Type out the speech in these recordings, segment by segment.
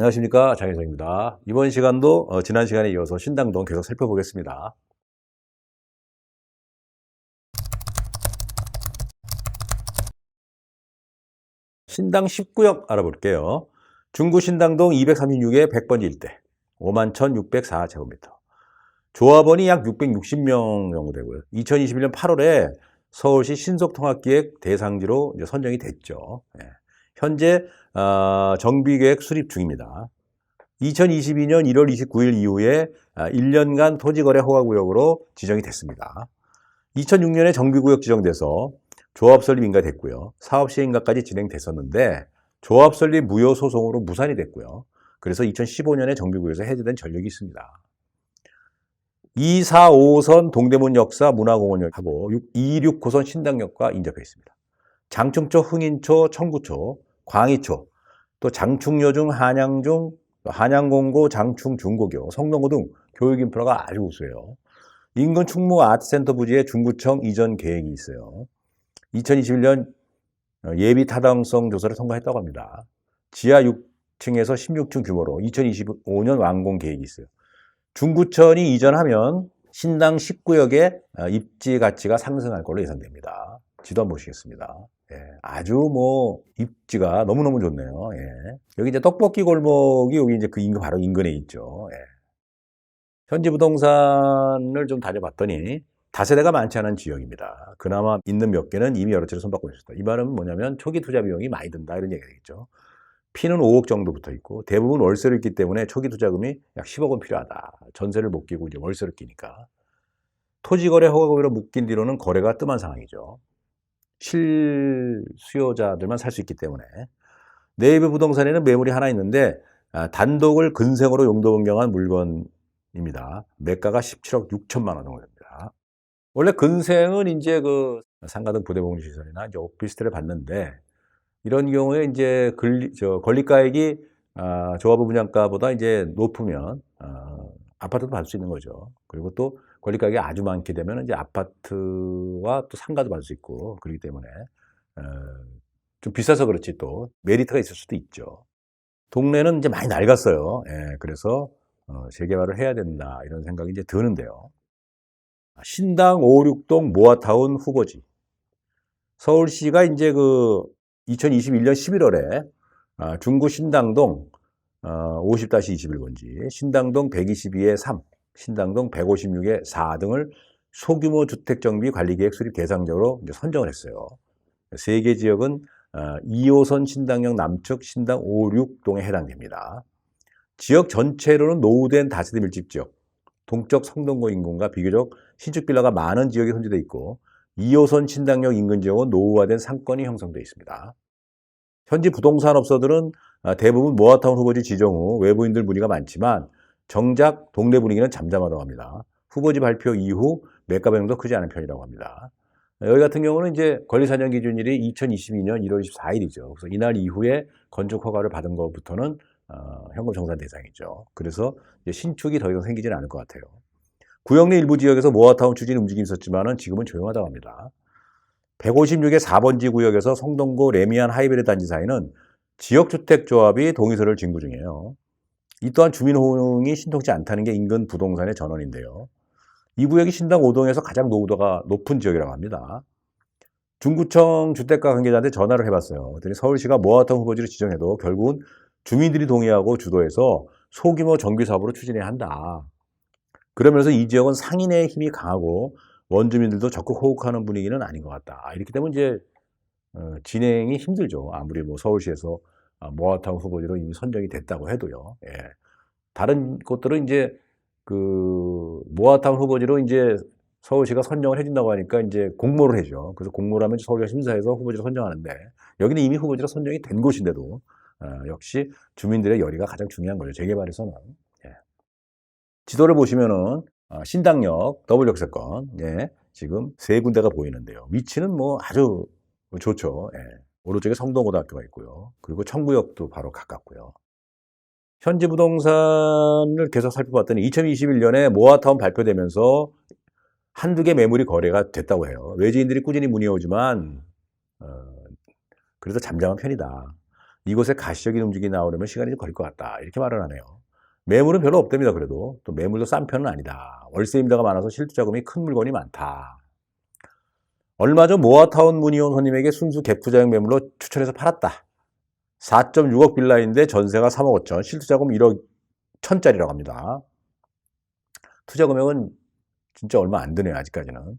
안녕하십니까 장혜성입니다. 이번 시간도 어, 지난 시간에 이어서 신당동 계속 살펴보겠습니다. 신당 19역 알아볼게요. 중구 신당동 236의 100번지 일대 51,604제곱미터. 조합원이 약 660명 정도 되고요. 2021년 8월에 서울시 신속통합기획 대상지로 선정이 됐죠. 예. 현재 아, 정비계획 수립 중입니다. 2022년 1월 29일 이후에 아, 1년간 토지거래 허가구역으로 지정이 됐습니다. 2006년에 정비구역 지정돼서 조합 설립 인가됐고요. 사업 시행 인가까지 진행됐었는데 조합 설립 무효 소송으로 무산이 됐고요. 그래서 2015년에 정비구역에서 해제된 전력이 있습니다. 2, 4, 5선 동대문 역사 문화공원역하고 26호선 신당역과 인접해 있습니다. 장충초, 흥인초, 청구초, 광희초, 또 장충여중, 한양중, 한양공고, 장충, 중고교, 성동고 등 교육 인프라가 아주 우수해요. 인근 충무 아트센터 부지에 중구청 이전 계획이 있어요. 2021년 예비 타당성 조사를 통과했다고 합니다. 지하 6층에서 16층 규모로 2025년 완공 계획이 있어요. 중구천이 이전하면 신당 19역의 입지 가치가 상승할 걸로 예상됩니다. 지도 한번 보시겠습니다. 예, 아주 뭐 입지가 너무너무 좋네요. 예. 여기 이제 떡볶이 골목이 여기 이제 그 인근 바로 인근에 있죠. 예. 현지 부동산을 좀 다녀봤더니 다세대가 많지 않은 지역입니다. 그나마 있는 몇 개는 이미 여러 차례 손바꾸고 있었다. 이 말은 뭐냐면 초기 투자 비용이 많이 든다 이런 얘기가 되겠죠. 피는 5억 정도 붙어 있고 대부분 월세를 있기 때문에 초기 투자금이 약 10억은 필요하다. 전세를 못 끼고 이제 월세를 끼니까. 토지 거래 허가구로 묶인 뒤로는 거래가 뜸한 상황이죠. 실수요자들만 살 수 있기 때문에. 네이버 부동산에는 매물이 하나 있는데 아, 단독을 근생으로 용도 변경한 물건입니다. 매가가 17억 6천만 원 정도 됩니다. 원래 근생은 이제 그 상가 등 부대공유 시설이나 이제 오피스텔을 받는데 이런 경우에 이제 권리, 저 권리가액이 아, 조합부 분양가보다 이제 높으면 어, 아파트도 받을 수 있는 거죠. 그리고 또 권리가액이 아주 많게 되면 이제 아파트와 또 상가도 받을 수 있고 그렇기 때문에 어, 좀 비싸서 그렇지 또 메리트가 있을 수도 있죠. 동네는 이제 많이 낡았어요. 예, 그래서 어, 재개발을 해야 된다 이런 생각이 이제 드는데요. 신당 5, 6동 모아타운 후보지. 서울시가 이제 그 2021년 11월에 아, 중구 신당동 50-21번지, 신당동 122의 3, 신당동 156의 4 등을 소규모 주택 정비 관리 계획 수립 대상적으로 선정을 했어요. 세 개 지역은 2호선 신당역 남측 신당 5, 6동에 해당됩니다. 지역 전체로는 노후된 다세대 밀집 지역, 동쪽 성동구 인근과 비교적 신축 빌라가 많은 지역이 손재되어 있고 2호선 신당역 인근 지역은 노후화된 상권이 형성되어 있습니다. 현지 부동산 업소들은 대부분 모아타운 후보지 지정 후 외부인들 문의가 많지만 정작 동네 분위기는 잠잠하다고 합니다. 후보지 발표 이후 매가 변동도 크지 않은 편이라고 합니다. 여기 같은 경우는 이제 권리사냥 기준일이 2022년 1월 24일이죠. 그래서 이날 이후에 건축 허가를 받은 것부터는 어, 현금 정산 대상이죠. 그래서 신축이 더 이상 생기지는 않을 것 같아요. 구역 내 일부 지역에서 모아타운 추진 움직임이 있었지만은 지금은 조용하다고 합니다. 156의 4번지 구역에서 성동구 레미안 하이베리 단지 사이는 지역주택조합이 동의서를 진구 중이에요. 이 또한 주민 호응이 신통치 않다는 게 인근 부동산의 전원인데요. 이 구역이 신당 5동에서 가장 노후도가 높은 지역이라고 합니다. 중구청 주택가 관계자한테 전화를 해봤어요. 그랬더니 서울시가 모아타운 후보지를 지정해도 결국은 주민들이 동의하고 주도해서 소규모 정비 사업으로 추진해야 한다. 그러면서 이 지역은 상인의 힘이 강하고 원주민들도 적극 호흡하는 분위기는 아닌 것 같다. 이렇게 되면 이제 어, 진행이 힘들죠. 아무리 뭐 서울시에서 아, 모아타운 후보지로 이미 선정이 됐다고 해도요. 예. 다른 곳들은 이제 그 모아타운 후보지로 이제 서울시가 선정을 해준다고 하니까 이제 공모를 해죠. 그래서 공모를 하면 서울시가 심사해서 후보지로 선정하는데 여기는 이미 후보지로 선정이 된 곳인데도 어, 역시 주민들의 열의가 가장 중요한 거죠. 재개발에서는. 예. 지도를 보시면은 어, 신당역 더블 역세권 예, 지금 세 군데가 보이는데요. 위치는 뭐 아주 좋죠. 예. 오른쪽에 성동고등학교가 있고요. 그리고 청구역도 바로 가깝고요. 현지 부동산을 계속 살펴봤더니 2021년에 모아타운 발표되면서 한두 개 매물이 거래가 됐다고 해요. 외지인들이 꾸준히 문의오지만 어, 그래도 잠잠한 편이다. 이곳에 가시적인 움직임이 나오려면 시간이 좀 걸릴 것 같다. 이렇게 말을 하네요. 매물은 별로 없답니다. 그래도 또 매물도 싼 편은 아니다. 월세 임대가 많아서 실투 자금이 큰 물건이 많다. 얼마 전 모아타운 문의온 손님에게 순수 갭 투자형 매물로 추천해서 팔았다. 4.6억 빌라인데 전세가 3억 5천, 실투 자금 1억 천짜리라고 합니다. 투자 금액은 진짜 얼마 안 드네요, 아직까지는.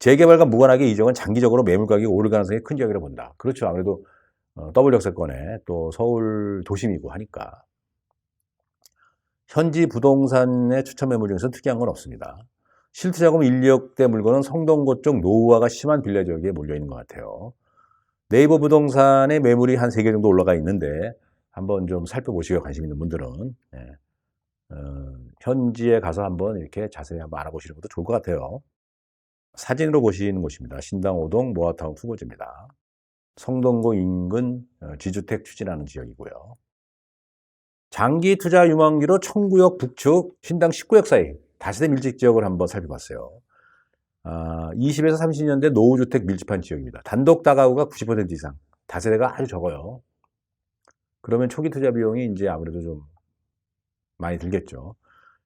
재개발과 무관하게 이 지역은 장기적으로 매물 가격이 오를 가능성이 큰 지역이라 본다. 그렇죠. 아무래도 어, 더블 역세권에 또 서울 도심이고 하니까. 현지 부동산의 추천 매물 중에서 특이한 건 없습니다. 실투자금 1, 2억대 물건은 성동구 쪽 노후화가 심한 빌라 지역에 몰려 있는 것 같아요. 네이버 부동산의 매물이 한 3개 정도 올라가 있는데 한번 좀 살펴보시고 관심 있는 분들은 예, 어, 현지에 가서 한번 이렇게 자세히 한번 알아보시는 것도 좋을 것 같아요. 사진으로 보시는 곳입니다. 신당 5동 모아타운 후보지입니다. 성동구 인근 어, 지주택 추진하는 지역이고요. 장기 투자 유망지로 청구역 북측 신당 19역 사이 다세대 밀집 지역을 한번 살펴봤어요. 아, 20에서 30년대 노후주택 밀집한 지역입니다. 단독 다가구가 90% 이상, 다세대가 아주 적어요. 그러면 초기 투자 비용이 이제 아무래도 좀 많이 들겠죠.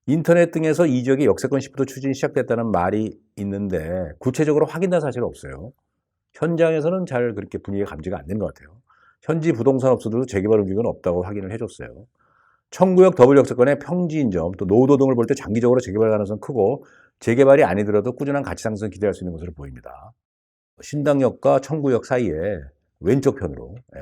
인터넷 등에서 이 지역의 역세권 10% 추진이 시작됐다는 말이 있는데 구체적으로 확인된 사실은 없어요. 현장에서는 잘 그렇게 분위기가 감지가 안 된 것 같아요. 현지 부동산 업소들도 재개발 움직임은 없다고 확인을 해줬어요. 청구역 더블 역세권의 평지인 점, 또 노후도 등을 볼 때 장기적으로 재개발 가능성 크고 재개발이 아니더라도 꾸준한 가치 상승 기대할 수 있는 것으로 보입니다. 신당역과 청구역 사이에 왼쪽 편으로, 예.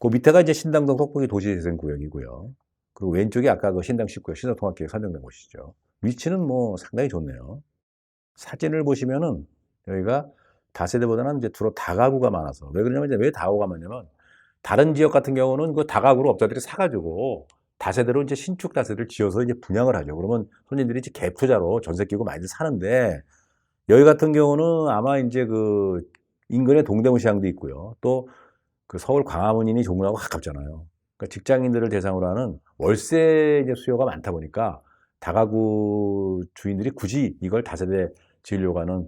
그 밑에가 이제 신당동 속보기 도시재생 구역이고요. 그리고 왼쪽이 아까 그 신당 19역 신성통합계획 선정된 곳이죠. 위치는 뭐 상당히 좋네요. 사진을 보시면은 여기가 다세대보다는 이제 주로 다가구가 많아서 왜 그러냐면 이제 왜 다가구가 많냐면 다른 지역 같은 경우는 그 다가구를 업자들이 사가지고 다세대로 이제 신축 다세대를 지어서 이제 분양을 하죠. 그러면 손님들이 이제 갭 투자로 전세 끼고 많이 사는데 여기 같은 경우는 아마 이제 그 인근에 동대문 시장도 있고요. 또 그 서울 광화문이니 종로하고 가깝잖아요. 그러니까 직장인들을 대상으로 하는 월세 이제 수요가 많다 보니까 다가구 주인들이 굳이 이걸 다세대 지으려고 하는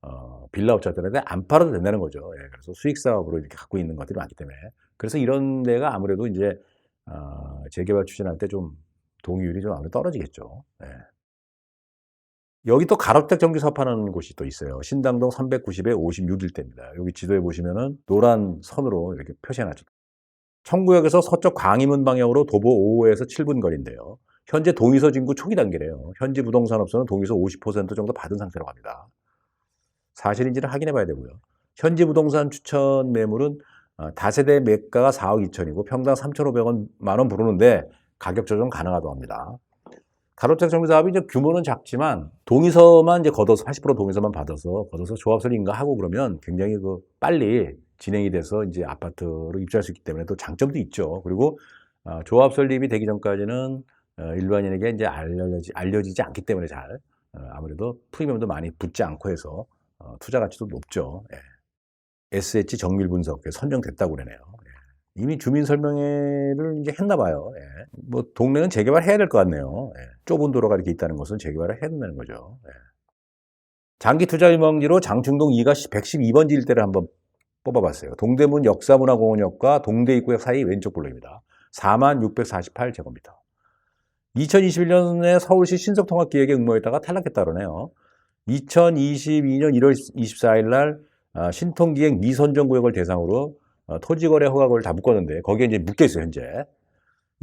어, 빌라 업자들한테 안 팔아도 된다는 거죠. 예, 그래서 수익 사업으로 이렇게 갖고 있는 것들이 많기 때문에 그래서 이런 데가 아무래도 이제 어, 재개발 추진할 때 좀 동의율이 좀 아무래도 떨어지겠죠. 예. 여기 또 가로택 전기 사업하는 곳이 또 있어요. 신당동 390에 56일대입니다. 여기 지도에 보시면은 노란 선으로 이렇게 표시해놨죠. 청구역에서 서쪽 광희문 방향으로 도보 5호에서 7분 거리인데요. 현재 동의서 진구 초기 단계래요. 현지 부동산업소는 동의서 50% 정도 받은 상태라고 합니다. 사실인지는 확인해 봐야 되고요. 현지 부동산 추천 매물은 어, 다세대 매가가 4억 2천이고 평당 3,500원 만원 부르는데 가격 조정 가능하다고 합니다. 가로택 정비 사업이 이제 규모는 작지만 동의서만 이제 걷어서 80% 동의서만 받아서 걷어서 조합설 인가하고 그러면 굉장히 그 빨리 진행이 돼서 이제 아파트로 입주할 수 있기 때문에 또 장점도 있죠. 그리고 어, 조합 설립이 되기 전까지는 어, 일반인에게 이제 알려지, 알려지지 않기 때문에 잘 어, 아무래도 프리미엄도 많이 붙지 않고 해서 어, 투자 가치도 높죠. 예. SH 정밀 분석 선정됐다고 그러네요. 예. 이미 주민 설명회를 이제 했나 봐요. 예. 뭐 동네는 재개발 해야 될 것 같네요. 예. 좁은 도로가 이렇게 있다는 것은 재개발을 해야 된다는 거죠. 예. 장기 투자 유망지로 장충동 2가 112번지 일대를 한번 뽑아봤어요. 동대문 역사문화공원역과 동대 입구역 사이 왼쪽 블록입니다. 4만 648제곱미터. 2021년에 서울시 신속통합기획에 응모했다가 탈락했다 그러네요. 2022년 1월 24일 날 아, 신통기획 미선정 구역을 대상으로 어, 토지거래 허가를 다 묶었는데 거기에 이제 묶여 있어요 현재.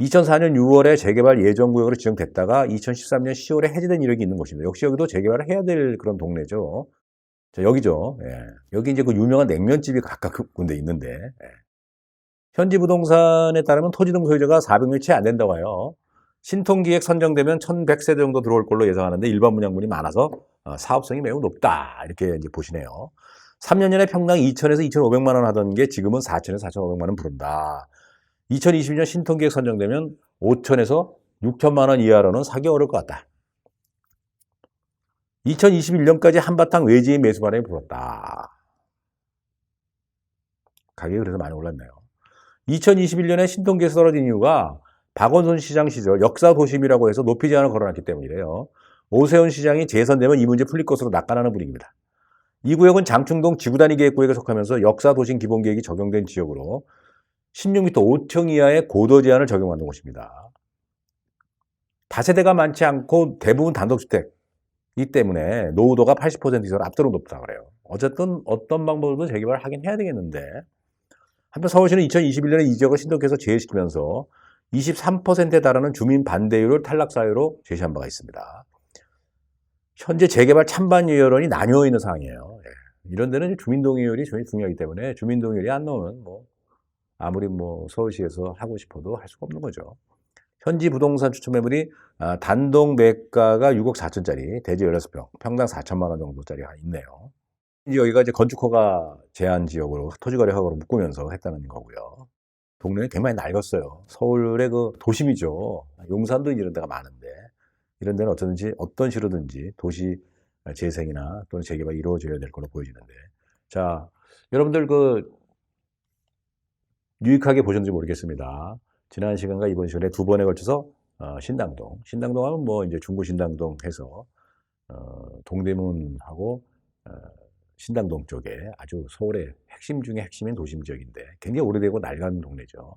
2004년 6월에 재개발 예정 구역으로 지정됐다가 2013년 10월에 해제된 이력이 있는 곳입니다. 역시 여기도 재개발을 해야 될 그런 동네죠. 자, 여기죠. 예. 여기 이제 그 유명한 냉면집이 각각 그 군데 있는데 예. 현지 부동산에 따르면 토지 등 소유자가 400명 채 안 된다고 해요. 신통기획 선정되면 1100세대 정도 들어올 걸로 예상하는데 일반 분양분이 많아서 어, 사업성이 매우 높다. 이렇게 이제 보시네요. 3년 전에 평당 2천에서 2,500만 원 하던 게 지금은 4천에서 4,500만 원 부른다. 2022년 신통기획 선정되면 5천에서 6천만 원 이하로는 사기 어려울 것 같다. 2021년까지 한바탕 외지인 매수 바람이 불었다. 가격이 그래서 많이 올랐네요. 2021년에 신통기획 떨어진 이유가 박원순 시장 시절 역사 도심이라고 해서 높이 제한을 걸어놨기 때문이래요. 오세훈 시장이 재선되면 이 문제 풀릴 것으로 낙관하는 분위기입니다. 이 구역은 장충동 지구단위 계획구역에 속하면서 역사 도심 기본계획이 적용된 지역으로 16m 5층 이하의 고도 제한을 적용하는 곳입니다. 다세대가 많지 않고 대부분 단독주택이기 때문에 노후도가 80% 이상 압도로 높다 그래요. 어쨌든 어떤 방법으로든 재개발을 하긴 해야 되겠는데 한편 서울시는 2021년에 이 지역을 신도시에서 제외시키면서 23%에 달하는 주민 반대율을 탈락 사유로 제시한 바가 있습니다. 현재 재개발 찬반 여론이 나뉘어 있는 상황이에요. 예. 이런 데는 주민 동의율이 굉장히 중요하기 때문에 주민 동의율이 안 나오면 뭐 아무리 뭐 서울시에서 하고 싶어도 할 수가 없는 거죠. 현지 부동산 추천 매물이 아, 단독 매가가 6억 4천짜리, 대지 16평, 평당 4천만 원 정도짜리가 있네요. 이제 여기가 이제 건축허가 제한 지역으로 토지거래 허가로 묶으면서 했다는 거고요. 동네는 굉장히 낡았어요. 서울의 그 도심이죠. 용산도 이런 데가 많은데 이런 데는 어쩌든지 어떤 시로든지 도시 재생이나 또는 재개발이 이루어져야 될 걸로 보여지는데 자 여러분들 그 유익하게 보셨는지 모르겠습니다. 지난 시간과 이번 시간에 두 번에 걸쳐서 어, 신당동, 신당동 하면 뭐 이제 중구 신당동 해서 어, 동대문하고 어, 신당동 쪽에 아주 서울의 핵심 중에 핵심인 도심 지역인데 굉장히 오래되고 낡은 동네죠.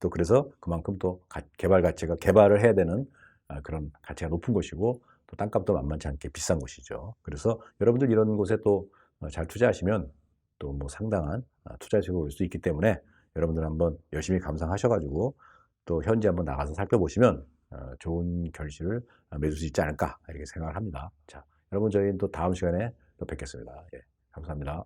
또 그래서 그만큼 또 가- 개발 가치가 개발을 해야 되는 아, 그런 가치가 높은 곳이고 또 땅값도 만만치 않게 비싼 곳이죠. 그래서 여러분들 이런 곳에 또 잘 투자하시면 또 뭐 상당한 아, 투자 수익을 올 수 있기 때문에 여러분들 한번 열심히 감상하셔가지고 또 현지 한번 나가서 살펴보시면 어, 좋은 결실을 맺을 수 있지 않을까 이렇게 생각을 합니다. 자, 여러분 저희는 또 다음 시간에 또 뵙겠습니다. 예, 감사합니다.